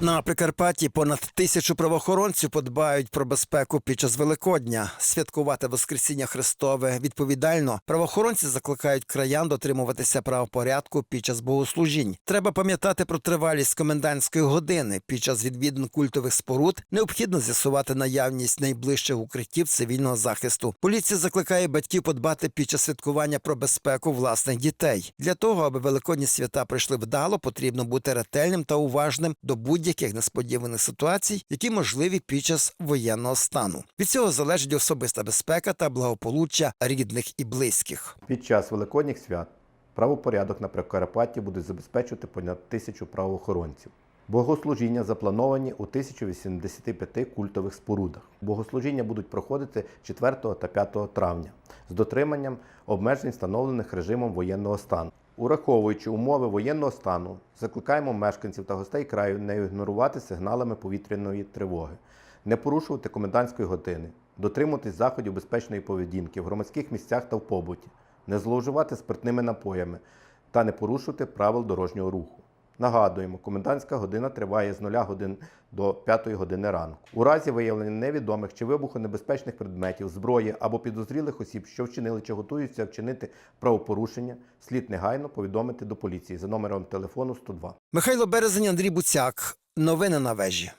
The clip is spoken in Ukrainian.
На Прикарпатті понад тисячу правоохоронців подбають про безпеку під час Великодня. Святкувати Воскресіння Христове відповідально. Правоохоронці закликають краян дотримуватися правопорядку під час богослужінь. Треба пам'ятати про тривалість комендантської години. Під час відвідин культових споруд необхідно з'ясувати наявність найближчих укриттів цивільного захисту. Поліція закликає батьків подбати під час святкування про безпеку власних дітей. Для того, аби великодні свята пройшли вдало, потрібно бути ретельним та уважним до будь-яких несподіваних ситуацій, які можливі під час воєнного стану. Від цього залежить особиста безпека та благополуччя рідних і близьких. Під час великодніх свят правопорядок на Прикарпатті будуть забезпечувати понад тисячу правоохоронців. Богослужіння заплановані у 1085 культових спорудах. Богослужіння будуть проходити 4 та 5 травня з дотриманням обмежень, встановлених режимом воєнного стану. Ураховуючи умови воєнного стану, закликаємо мешканців та гостей краю не ігнорувати сигналами повітряної тривоги, не порушувати комендантської години, дотримуватись заходів безпечної поведінки в громадських місцях та в побуті, не зловживати спиртними напоями та не порушувати правил дорожнього руху. Нагадуємо, комендантська година триває з 0 годин до 5 години ранку. У разі виявлення невідомих чи вибухонебезпечних предметів, зброї або підозрілих осіб, що вчинили чи готуються вчинити правопорушення, слід негайно повідомити до поліції за номером телефону 102. Михайло Березень, Андрій Буцяк. Новини на вежі.